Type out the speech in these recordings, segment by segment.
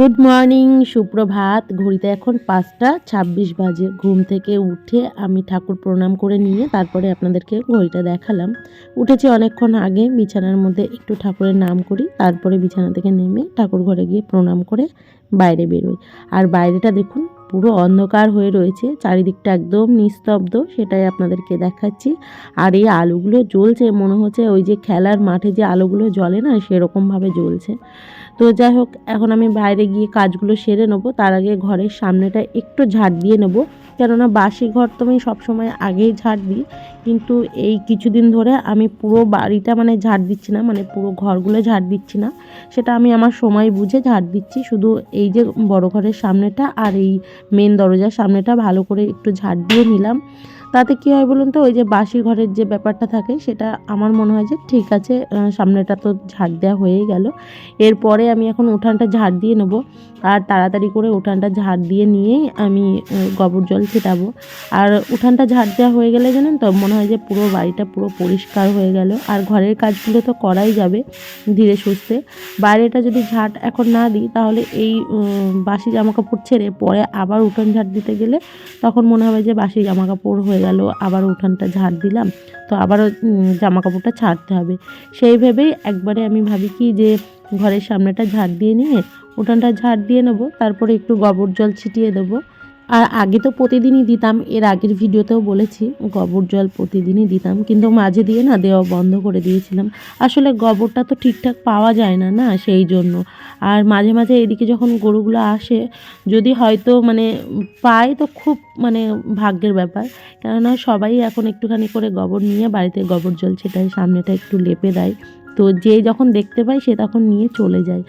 Good morning, সুপ্রভাত। ঘড়িতে এখন পাঁচটা ছাব্বিশ বাজে। ঘুম থেকে উঠে আমি ঠাকুর প্রণাম করে নিয়ে তারপরে আপনাদেরকে ঘড়িটা দেখালাম। উঠেছি অনেকক্ষণ আগে, বিছানার মধ্যে একটু ঠাকুরের নাম করি, তারপরে বিছানা থেকে নেমে ঠাকুর ঘরে গিয়ে প্রণাম করে বাইরে বেরোই। আর বাইরেটা দেখুন, পুরো অন্ধকার হয়ে রয়েছে, চারিদিকটা একদম নিস্তব্ধ, সেটাই আপনাদেরকে দেখাচ্ছি। আর এই আলোগুলো জ্বলছে, মনে হচ্ছে ওই যে খেলার মাঠে যে আলোগুলো জ্বলে না, সেরকমভাবে জ্বলছে। তো যাই হোক, এখন আমি বাইরে গিয়ে কাজগুলো সেরে নেব। তার আগে ঘরের সামনেটা একটু ঝাড় দিয়ে নেব। কেননা বাসি ঘর তো আমি সবসময় আগেই ঝাড় দিই। কিন্তু এই কিছুদিন ধরে আমি পুরো বাড়িটা মানে ঝাড় দিচ্ছি না মানে পুরো ঘরগুলো ঝাড় দিচ্ছি না। সেটা আমি আমার সময় বুঝে ঝাড় দিচ্ছি। শুধু এই যে বড় ঘরের সামনেটা আর এই মেন দরজার সামনেটা ভালো করে একটু ঝাড় দিয়ে নিলাম। তাতে কী হয় বলুন তো, ওই যে বাসি ঘরের যে ব্যাপারটা থাকে, সেটা আমার মনে হয় যে ঠিক আছে সামনেটা তো ঝাড় দেওয়া হয়েই গেল। এরপরে আমি এখন উঠানটা ঝাড় দিয়ে নেব, আর তাড়াতাড়ি করে উঠানটা ঝাড় দিয়ে নিয়েই আমি গোবর জল ছেটাবো। আর উঠানটা ঝাড় দেওয়া হয়ে গেলে জানেন তো, মনে হয় যে পুরো বাড়িটা পুরো পরিষ্কার হয়ে গেল। আর ঘরের কাজগুলো তো করাই যাবে ধীরে সুস্থে। বাইরেটা যদি ঝাড় এখন না দিই, তাহলে এই বাসি জামা কাপড় ছেড়ে পরে আবার উঠান ঝাড় দিতে গেলে তখন মনে হবে যে বাসি জামা কাপড় হয়ে গেল, আবার উঠানটা ঝাড় দিলাম, তো আবারও জামা কাপড়টা ছাড়তে হবে। সেই ভেবেই একবারে আমি ভাবি কি যে ঘরের সামনেটা ঝাড় দিয়ে নিয়ে উঠানটা ঝাড় দিয়ে নেব, তারপরে একটু গোবর জল ছিটিয়ে দেবো। আর আগে তো প্রতিদিনই দিতাম, এর আগের ভিডিওতেও বলেছি, গোবর জল প্রতিদিনই দিতাম, কিন্তু মাঝে দিয়ে না দেওয়া বন্ধ করে দিয়েছিলাম। আসলে গোবরটা তো ঠিকঠাক পাওয়া যায় না না, সেই জন্য। আর মাঝে মাঝে এদিকে যখন গরুগুলো আসে, যদি হয়তো মানে পায় তো খুব মানে ভাগ্যের ব্যাপার। কেননা সবাই এখন একটুখানি করে গোবর নিয়ে বাড়িতে গোবর জল ছেটায় সামনেটা একটু লেপে দেয়। তো যে যখন দেখতে পায় সে তখন নিয়ে চলে যায়।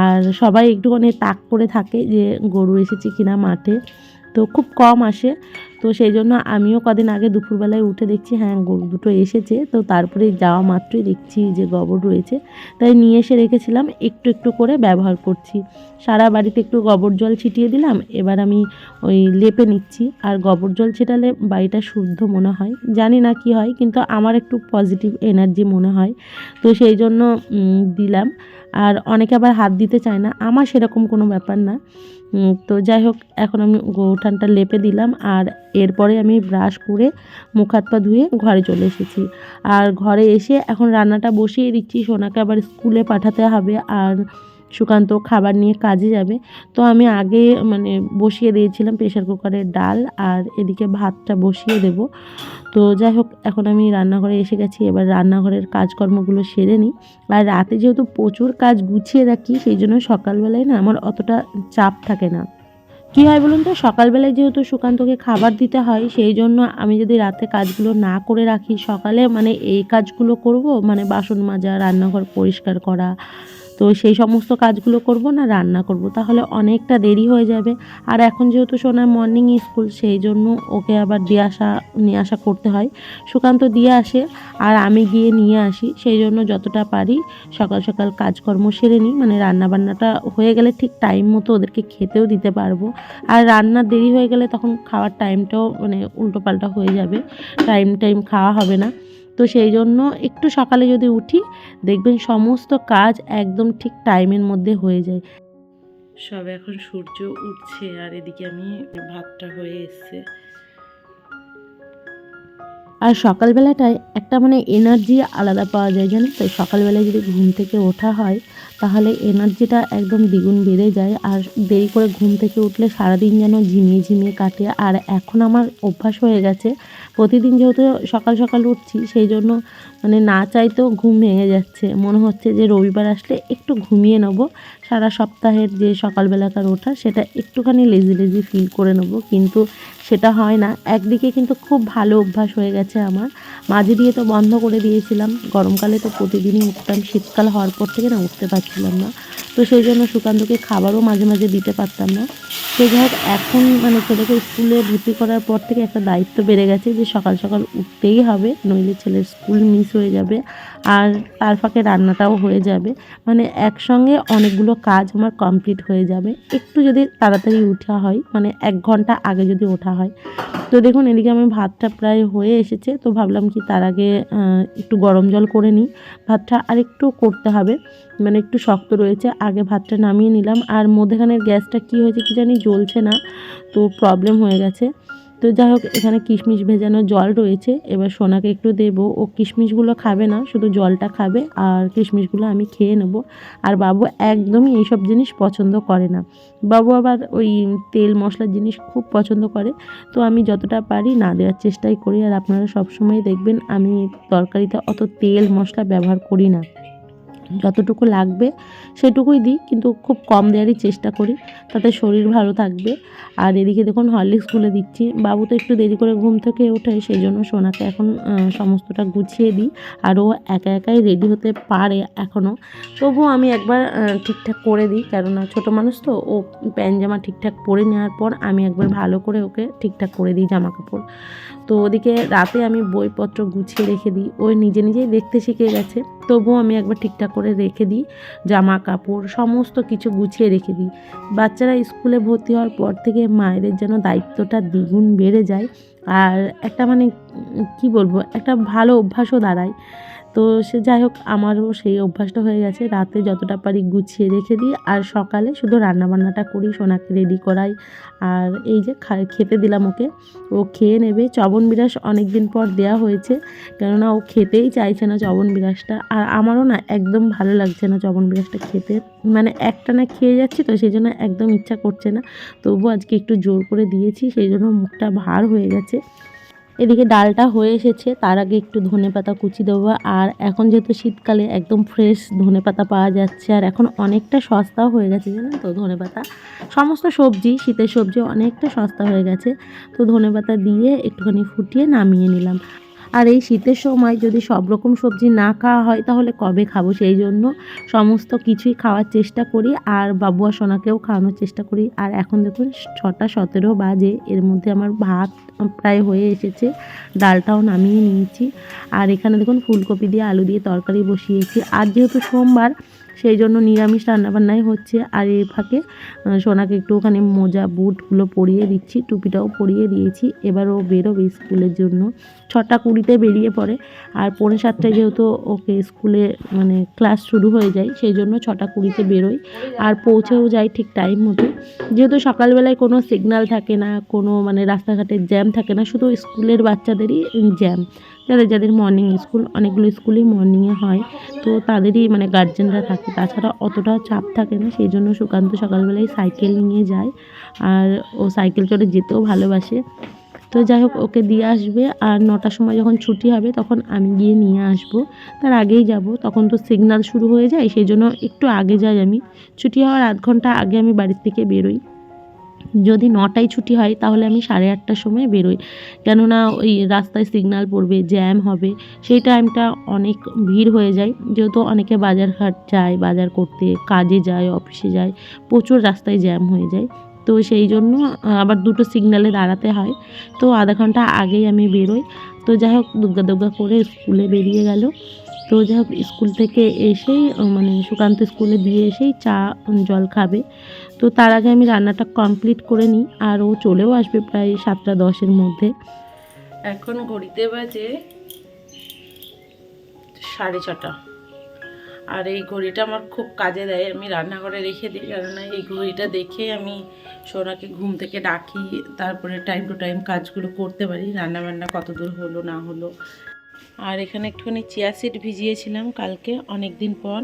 আর সবাই একটুখানি তাক করে থাকে যে গরু এসেছে কিনা মাঠে। তো খুব কম আসে। তো সেই জন্য আমিও কদিন আগে দুপুরবেলায় উঠে দেখছি হ্যাঁ গরু দুটো এসেছে। তো তারপরে যাওয়া মাত্রই দেখছি যে গোবর রয়েছে। তাই নিয়ে এসে রেখেছিলাম, একটু একটু করে ব্যবহার করছি। সারা বাড়িতে একটু গোবর জল ছিটিয়ে দিলাম, এবার আমি ওই লেপে নিচ্ছি। আর গোবর জল ছিটালে বাড়িটা শুদ্ধ মনে হয়। জানি না কি হয়, কিন্তু আমার একটু পজিটিভ এনার্জি মনে হয়। তো সেই জন্য দিলাম। আর অনেকে আবার হাত দিতে চায় না। আমার সেরকম কোনো ব্যাপার না। তো যাই হোক, এখন আমি গৌঠানটা লেপে দিলাম আর এরপরে আমি ব্রাশ করে মুখ হাত পা ধুয়ে ঘরে চলে এসেছি। আর ঘরে এসে এখন রান্নাটা বসিয়ে দিচ্ছি, সোনাকে আবার স্কুলে পাঠাতে হবে। আর সুকান্ত খাবার নিয়ে কাজে যাবে। তো আমি আগে মানে বসিয়ে দিয়েছিলাম প্রেশার কুকারের ডাল আর এদিকে ভাতটা বসিয়ে দেব। তো যাই হোক, এখন আমি রান্নাঘরে এসে গেছি। এবার রান্নাঘরের কাজকর্মগুলো সেরে নিই। আর রাতে যেহেতু প্রচুর কাজ গুছিয়ে রাখি, সেই জন্য সকালবেলায় না আমার অতটা চাপ থাকে না। কী হয় বলুন তো? সকালবেলায় যেহেতু সুকান্তকে খাবার দিতে হয়, সেই জন্য আমি যদি রাতে কাজগুলো না করে রাখি, সকালে মানে এই কাজগুলো করব মানে বাসন মাজা, রান্নাঘর পরিষ্কার করা তো সেই সমস্ত কাজগুলো করব না, রান্না করব। তাহলে অনেকটা দেরি হয়ে যাবে। আর এখন যেহেতু সোনার মর্নিং স্কুল সেই জন্য ওকে আবার দিয়ে আসা, নিয়ে আসা করতে হয়। সুকান্ত দিয়ে আসে আর আমি গিয়ে নিয়ে আসি। সেই জন্য যতটা পারি সকাল সকাল কাজকর্ম সেরে নিই। মানে রান্না বান্নাটা হয়ে গেলে ঠিক টাইম মতো ওদেরকে খেতেও দিতে পারব। আর রান্নার দেরি হয়ে গেলে তখন খাওয়ার টাইমটাও মানে উল্টোপাল্টা হয়ে যাবে। টাইম টাইম খাওয়া হবে না। তো সেই জন্য একটু সকালে যদি উঠি দেখবেন সমস্ত কাজ একদম ঠিক টাইমের মধ্যে হয়ে যায়। সব এখন সূর্য উঠছে আর এদিকে আমি ভাতটা হয়ে এসছে। আর সকালবেলাটায় একটা মানে এনার্জি আলাদা পাওয়া যায় জানেন তো? সকালবেলায় যদি ঘুম থেকে ওঠা হয় তাহলে এনার্জিটা একদম দ্বিগুণ বেড়ে যায়। আর দেরি করে ঘুম থেকে উঠলে সারাদিন যেন ঝিমিয়ে ঝিমিয়ে কাটে। আর এখন আমার অভ্যাস হয়ে গেছে প্রতিদিন যেহেতু সকাল সকাল উঠছি, সেই জন্য মানে না চাইতেও ঘুম ভেঙে যাচ্ছে। মনে হচ্ছে যে রবিবার আসলে একটু ঘুমিয়ে নেব। সারা সপ্তাহের যে সকালবেলাকার ওঠা, সেটা একটুখানি লেজি লেজি ফিল করে নেব। কিন্তু সেটা হয় না। একদিকে কিন্তু খুব ভালো অভ্যাস হয়ে গেছে আমার। মাঝে দিয়ে তো বন্ধ করে দিয়েছিলাম। গরমকালে তো প্রতিদিনই উঠতাম। শীতকাল হওয়ার পর থেকে না উঠতে পারছিলাম না। তো সেই জন্য সুকান্তকে খাবারও মাঝে মাঝে দিতে পারতাম না। তো যাই এখন মানে ছেলেকে স্কুলে ভর্তি করার পর থেকে একটা দায়িত্ব বেড়ে গেছে যে সকাল সকাল উঠতেই হবে, নইলে ছেলের স্কুল মিস হয়ে যাবে আর তার ফাঁকে রান্নাটাও হয়ে যাবে। মানে একসঙ্গে অনেকগুলো কাজ আমার কমপ্লিট হয়ে যাবে। একটু যদি তাড়াতাড়ি উঠা হয় মানে এক ঘণ্টা আগে যদি ওঠা হয়। তো দেখুন, এদিকে আমি ভাতটা প্রায় হয়ে এসেছে, তো ভাবলাম কি তার আগে একটু গরম জল করে নিই। ভাতটা আর একটু করতে হবে মানে একটু শক্ত রয়েছে, আগে ভাতটা নামিয়ে নিলাম। আর মধ্যেখানের গ্যাসটা কি হয়েছে কি জানি জ্বলছে না, তো প্রবলেম হয়ে গেছে। তো যাই হোক, এখানে কিশমিশ ভেজানো জল রয়েছে। এবার সোনাকে একটু দেবো। ও কিশমিশগুলো খাবে না, শুধু জলটা খাবে আর কিশমিশগুলো আমি খেয়ে নেব। আর বাবু একদমই এইসব জিনিস পছন্দ করে না। বাবু আবার ওই তেল মশলার জিনিস খুব পছন্দ করে। তো আমি যতটা পারি না দেওয়ার চেষ্টাই করি। আর আপনারা সবসময় দেখবেন, আমি তরকারিতে অত তেল মশলা ব্যবহার করি না। যতটুকু লাগবে সেটুকুই দিই, কিন্তু খুব কম দেওয়ারই চেষ্টা করি। তাতে শরীর ভালো থাকবে। আর এদিকে দেখুন হরলিক্স গুলে দিচ্ছি। বাবু তো একটু দেরি করে ঘুম থেকে ওঠে সেই জন্য সোনাকে এখন সমস্তটা গুছিয়ে দিই। আর ও একা একাই রেডি হতে পারে এখনও তবুও আমি একবার ঠিকঠাক করে দিই। কেননা ছোটো মানুষ তো, ও প্যান্ট জামা ঠিকঠাক পরে নেওয়ার পর আমি একবার ভালো করে ওকে ঠিকঠাক করে দিই জামা কাপড়। তো ওদিকে রাতে আমি বইপত্র গুছিয়ে রেখে দিই। ওই নিজে নিজেই দেখতে শিখে গেছে। তবুও আমি একবার ঠিকঠাক করে রেখে দিই। জামা কাপড় সমস্ত কিছু গুছিয়ে রেখে দিই। বাচ্চারা স্কুলে ভর্তি হওয়ার পর থেকে মায়েদের যেন দায়িত্বটা দ্বিগুণ বেড়ে যায়। আর একটা মানে কি বলব? একটা ভালো অভ্যাসও দাঁড়ায়। তো সে যাই হোক, আমারও সেই অভ্যাসটা হয়ে গেছে। রাতে যতটা পারি গুছিয়ে রেখে দিই আর সকালে শুধু রান্নাবান্নাটা করি, সোনাকে রেডি করাই। আর এই যে খেতে দিলাম ওকে। ও খেয়ে নেবে। চবন বিরাস অনেক দিন পর দেয়া হয়েছে, কেননা ও খেতেই চাইছে না চবন বিরাসটা। আর আমারও না একদম ভালো লাগছে না চবন বিরাসটা খেতে। মানে একটা না খেয়ে যাচ্ছি তো, সেই জন্য একদম ইচ্ছা করছে না। তবু আজকে একটু জোর করে দিয়েছি, সেই জন্য মুখটা ভার হয়ে গেছে। এদিকে ডালটা হয়ে এসেছে, তার আগে একটু ধনে পাতা কুচি দেবো। আর এখন যেহেতু শীতকালে একদম ফ্রেশ ধনে পাতা পাওয়া যাচ্ছে, আর এখন অনেকটা সস্তাও হয়ে গেছে, জানেন তো, ধনে পাতা। সমস্ত সবজি, শীতের সবজি অনেকটা সস্তা হয়ে গেছে। তো ধনে পাতা দিয়ে একটুখানি ফুটিয়ে নামিয়ে নিলাম। আর এই শীতের সময় যদি সব রকম সবজি না খাওয়া হয়, তাহলে কবে খাব? সেই জন্য সমস্ত কিছুই খাওয়ার চেষ্টা করি আর বাবু আর সোনাকেও খাওয়ানোর চেষ্টা করি। আর এখন দেখুন, ছটা সতেরো বাজে, এর মধ্যে আমার ভাত প্রায় হয়ে এসেছে, ডালটাও নামিয়ে নিয়েছি। আর এখানে দেখুন, ফুলকপি দিয়ে আলু দিয়ে তরকারি বসিয়েছি। আর যেহেতু সোমবার সেই জন্য নিরামিষ রান্নাবান্নাই হচ্ছে। আর এ ফাঁকে সোনাকে একটু ওখানে মোজা বুটগুলো পরিয়ে দিচ্ছি, টুপিটাও পরিয়ে দিয়েছি। এবার ও বেরোবে স্কুলের জন্য। ছটা কুড়িতে বেরিয়ে পড়ে। আর পৌনে সাতটায় যেহেতু ওকে স্কুলে মানে ক্লাস শুরু হয়ে যায়, সেই জন্য ছটা কুড়িতে বেরোই। আর পৌঁছেও যায় ঠিক টাইম মতো। যেহেতু সকালবেলায় কোনো সিগন্যাল থাকে না, কোনো মানে রাস্তাঘাটের জ্যাম থাকে না, শুধু স্কুলের বাচ্চাদেরই জ্যাম যাদের যাদের মর্নিং স্কুল অনেকগুলো স্কুলই মর্নিংয়ে হয়। তো তাদেরই মানে গার্জেনরা থাকে। তাছাড়া অতটা চাপ থাকে না, সেই জন্য সুকান্ত সকালবেলায় সাইকেল নিয়ে যায়। আর ও সাইকেল চড়ে যেতেও ভালোবাসে। তো যাই হোক, ওকে দিয়ে আসবে। আর নটার সময় যখন ছুটি হবে, তখন আমি গিয়ে নিয়ে আসব। তার আগেই যাব। তখন তো সিগনাল শুরু হয়ে যায়, সেই জন্য একটু আগে যাই আমি। ছুটি হওয়ার আধ ঘণ্টা আগে আমি বাড়ির থেকে বেরোই। যদি নটায় ছুটি হয়, তাহলে আমি সাড়ে আটটার সময় বেরোই। কেননা ওই রাস্তায় সিগনাল পড়বে জ্যাম হবে, সেই টাইমটা অনেক ভিড় হয়ে যায়। যেহেতু অনেকে বাজারঘাট যায়, বাজার করতে, কাজে যায় অফিসে যায়, প্রচুর রাস্তায় জ্যাম হয়ে যায়। তো সেই জন্য আবার দুটো সিগনালে দাঁড়াতে হয়। তো আধা ঘণ্টা আগেই আমি বেরোই। তো যাই হোক, দুর্গা দুর্গা করে স্কুলে বেরিয়ে গেল। তো যাই হোক স্কুল থেকে এসেই মানে সুকান্ত স্কুলে দিয়ে এসেই চা, জল খাবে। তো তার আগে আমি রান্নাটা কমপ্লিট করে নিই, আর ও চলেও আসবে প্রায় সাতটা দশের মধ্যে। এখন ঘড়িতে বাজে সাড়ে ছটা। আর এই ঘড়িটা আমার খুব কাজে দেয়, আমি রান্নাঘরে রেখে দিই, কেননা এই ঘড়িটা দেখে আমি সোনাকে ঘুম থেকে ডাকি, তারপরে টাইম টু টাইম কাজগুলো করতে পারি রান্না বান্না কত দূর হলো, না হলো। আর এখানে একটুখানি চিয়া সিড ভিজিয়েছিলাম কালকে অনেক দিন পর।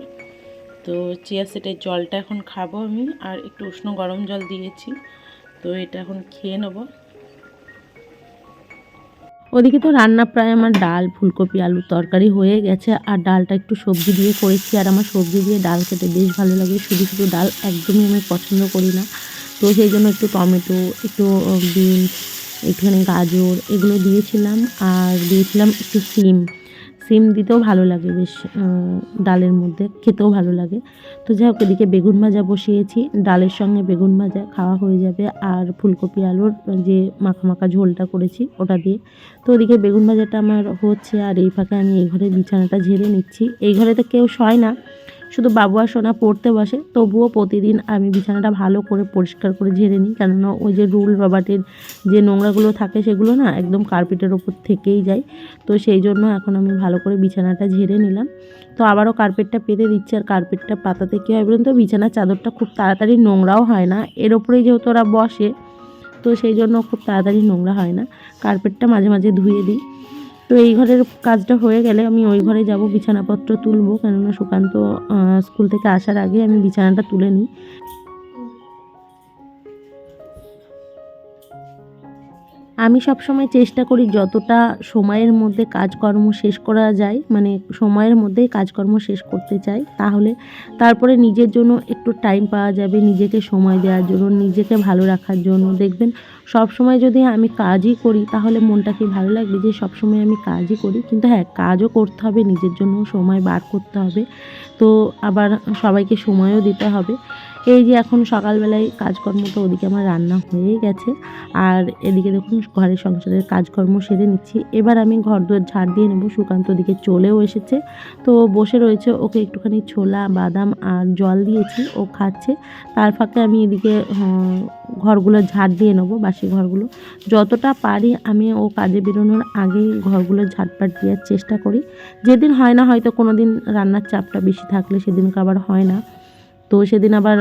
তো চিয়া সিডের জলটা এখন খাব আমি, আর একটু উষ্ণ গরম জল দিয়েছি। তো এটা এখন খেয়ে নেব। ওদিকে তো রান্না প্রায় আমার ডাল, ফুলকপি, আলুর তরকারি হয়ে গেছে, আর ডালটা একটু সবজি দিয়ে করেছি, আর আমার সবজি দিয়ে ডাল খেতে বেশ ভালো লাগে। শুধু শুধু ডাল একদমই আমি পছন্দ করি না। তো সেই জন্য একটু টমেটো, একটু বিনস একটুখানি গাজর, এগুলো দিয়েছিলাম, আর দিয়েছিলাম একটু সিম। সিম দিতেও ভালো লাগে বেশ ডালের মধ্যে, খেতেও ভালো লাগে। তো যাই হোক, এদিকে বেগুন ভাজা বসিয়েছি, ডালের সঙ্গে বেগুন ভাজা খাওয়া হয়ে যাবে, আর ফুলকপি আলুর যে মাখা মাখা ঝোলটা করেছি ওটা দিয়ে। তো ওদিকে বেগুন ভাজাটা আমার হচ্ছে, আর এই ফাঁকে আমি এই ঘরে বিছানাটা ঝেড়ে নিচ্ছি। এই ঘরে তো কেউ শয় না শুধু বাবু আর সোনা পড়তে বসে, তবুও প্রতিদিন আমি বিছানাটা ভালো করে পরিষ্কার করে ঝেড়ে নিই। কেননা ওই যে রুল রবার্টের যে নোংরাগুলো থাকে সেগুলো না একদম কার্পেটের ওপর থেকেই যায়। তো সেই জন্য এখন আমি ভালো করে বিছানাটা ঝেড়ে নিলাম। তো আবারও কার্পেটটা পেতে দিচ্ছি আর কার্পেটটা পাতাতে কী হয় বলুন তো? বিছানার চাদরটা খুব তাড়াতাড়ি নোংরাও হয় না। এর ওপরেই যেহেতু ওরা বসে, তো সেই জন্য খুব তাড়াতাড়ি নোংরা হয় না। কার্পেটটা মাঝে মাঝে ধুয়ে দিই। তো এই ঘরের কাজটা হয়ে গেলে আমি ওই ঘরে যাব, বিছানাপত্র তুলবো। কেননা সুকান্ত স্কুল থেকে আসার আগে আমি বিছানাটা তুলে নিই। আমি সবসময় চেষ্টা করি যতটা সময়ের মধ্যে কাজকর্ম শেষ করা যায় মানে সময়ের মধ্যেই কাজকর্ম শেষ করতে চাই, তাহলে তারপরে নিজের জন্য একটু টাইম পাওয়া যাবে, নিজেকে সময় দেওয়ার জন্য, নিজেকে ভালো রাখার জন্য। দেখবেন সব সময় যদি আমি কাজই করি, তাহলে মনটা কি ভালো লাগবে যে সব সময় আমি কাজই করি? কিন্তু হ্যাঁ কাজও করতে হবে, নিজের জন্য সময় বার করতে হবে। তো আবার সবাইকে সময়ও দিতে হবে। এই যে এখন সকালবেলায় কাজকর্ম তো ওদিকে আমার রান্না হয়েই গেছে। আর এদিকে দেখুন ঘরের সংসারের কাজকর্ম সেরে নিচ্ছি। এবার আমি ঘর দুয়ার ঝাড় দিয়ে নেব। সুকান্ত ওদিকে চলেও এসেছে। তো বসে রয়েছে। ওকে একটুখানি ছোলা বাদাম আর জল দিয়েছি। ও খাচ্ছে। তার ফাঁকে আমি এদিকে উম, ঘরগুলো ঝাড় দিয়ে নেব বাসি ঘরগুলো। যতটা পারি আমি ও কাজে বেরোনোর আগেই ঘরগুলো ঝাড়পাট দেওয়ার চেষ্টা করি। যেদিন হয় না হয়তো কোনো দিন রান্নার চাপটা বেশি থাকলে সেদিনকে আবার হয় না। তো সেদিন আবার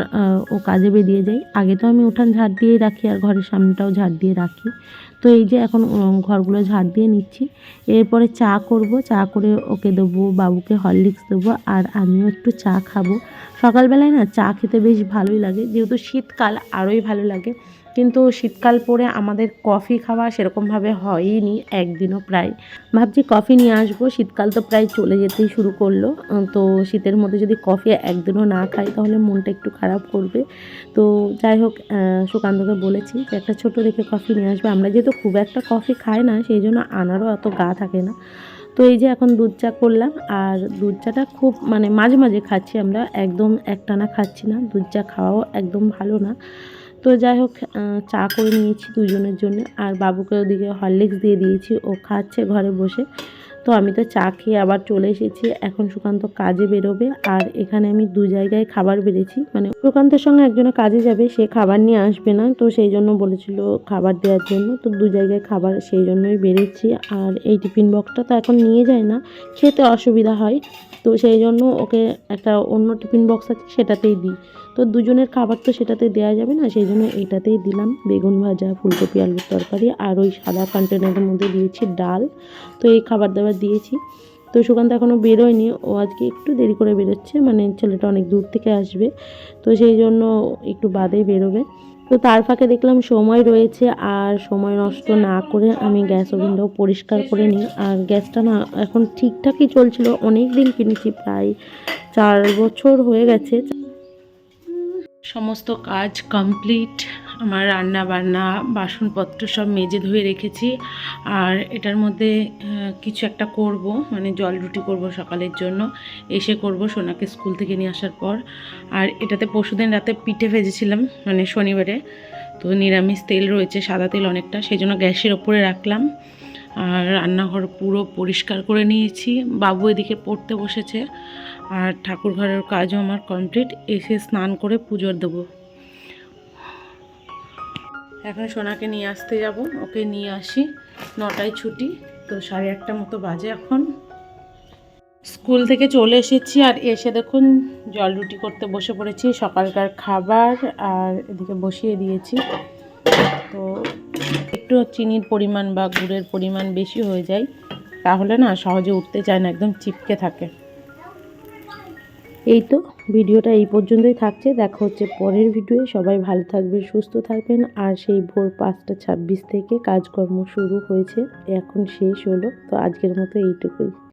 ও কাজে বেরিয়ে যাই। আগে তো আমি উঠান ঝাড় দিয়েই রাখি আর ঘরের সামনেটাও ঝাড় দিয়ে রাখি। তো এই যে এখন ঘরগুলো ঝাড় দিয়ে নিচ্ছি। এরপরে চা করব। চা করে ওকে দেবো, বাবুকে হরলিক্স দেবো আর আমিও একটু চা খাব। সকালবেলায় না চা খেতে বেশ ভালোই লাগে। যেহেতু শীতকাল আরোই ভালো লাগে। কিন্তু শীতকাল পরে আমাদের কফি খাওয়া সেরকমভাবে হয়ই একদিনও প্রায়। ভাবছি কফি নিয়ে আসব, শীতকাল তো প্রায় চলে যেতেই শুরু করল। তো শীতের মধ্যে যদি কফি একদিনও না খাই তাহলে মনটা একটু খারাপ করবে। তো যাই হোক সুকান্তকে বলেছি যে একটা ছোটো দেখে কফি নিয়ে আসবে। আমরা যেহেতু খুব একটা কফি খাই না, সেই জন্য আনারও অত গা থাকে না। তো এই যে এখন দুধ চা করলাম, আর দুধ চাটা খুব মানে মাঝে মাঝে খাচ্ছি আমরা, একদম একটানা খাচ্ছি না। দুধ চা খাওয়াও একদম ভালো না। তো যাই হোক চা করে নিয়েছি দুজনের জন্য। আর বাবুকে ওদিকে হরলিক্স দিয়ে দিয়েছি, ও খাচ্ছে ঘরে বসে। তো আমি তো চা খেয়ে আবার চলে এসেছি। এখন সুকান্ত কাজে বেরোবে। আর এখানে আমি দু জায়গায় খাবার বেড়েছি। মানে সুকান্তের সঙ্গে একজনে কাজে যাবে, সে খাবার নিয়ে আসবে না। তো সেই জন্য বলেছিল খাবার দেওয়ার জন্য। তো দু জায়গায় খাবার সেই জন্যই বেড়েছি। আর এই টিফিন বক্সটা তো এখন নিয়ে যায় না। খেতে অসুবিধা হয়। তো সেই জন্য ওকে একটা অন্য টিফিন বক্স আছে, সেটাতেই দিই। তো দুজনের খাবার তো সেটাতে দেওয়া যাবে না, সেই জন্য এটাতেই দিলাম বেগুন ভাজা, ফুলকপি, আলুর তরকারি আর ওই সাদা কন্টেনারের মধ্যে দিয়েছি ডাল। তো এই খাবার দাবার দিয়েছি। তো সুকান্ত এখনও বেরোয়নি, ও আজকে একটু দেরি করে বেরোচ্ছে মানে ছেলেটা অনেক দূর থেকে আসবে। তো সেই জন্য একটু বাদেই বেরোবে। তো তার ফাঁকে দেখলাম সময় রয়েছে আর সময় নষ্ট না করে আমি গ্যাস ওভেনটাও পরিষ্কার করে নিই। আর গ্যাসটা না এখন ঠিকঠাকই চলছিল অনেক দিন কিনেছি, প্রায় চার বছর হয়ে গেছে। সমস্ত কাজ কমপ্লিট আমার রান্না বান্না, বাসনপত্র সব মেজে ধুয়ে রেখেছি। আর এটার মধ্যে কিছু একটা করব মানে জল রুটি করব সকালের জন্য। এসে করব সোনাকে স্কুল থেকে নিয়ে আসার পর। আর এটাতে পরশুদিন রাতে পিঠে ভেজেছিলাম মানে শনিবারে। তো নিরামিষ তেল রয়েছে, সাদা তেল অনেকটা সেই জন্য গ্যাসের ওপরে রাখলাম। আর রান্নাঘর পুরো পরিষ্কার করে নিয়েছি। বাবু এদিকে পড়তে বসেছে আর ঠাকুর ঘরের কাজও আমার কমপ্লিট। এসে স্নান করে পুজোর দেবো। এখন সোনাকে নিয়ে আসতে যাব। ওকে নিয়ে আসি। নটায় ছুটি, তো সাড়ে আটটা মতো বাজে এখন। স্কুল থেকে চলে এসেছি আর এসে দেখুন জল রুটি করতে বসে পড়েছি। সকালকার খাবার আর এদিকে বসিয়ে দিয়েছি। তো একটু চিনির পরিমাণ বা গুড়ের পরিমাণ বেশি হয়ে যায়, তাহলে না সহজে উঠতে চায় না, একদম চিপকে থাকে। এই তো ভিডিওটা এই পর্যন্তই থাকছে। দেখা হচ্ছে পরের ভিডিওয়ে। সবাই ভালো থাকবেন, সুস্থ থাকবেন। আর সেই ভোর পাঁচটা ছাব্বিশ থেকে কাজকর্ম শুরু হয়েছে। এখন শেষ হলো। তো আজকের মতো এইটুকুই।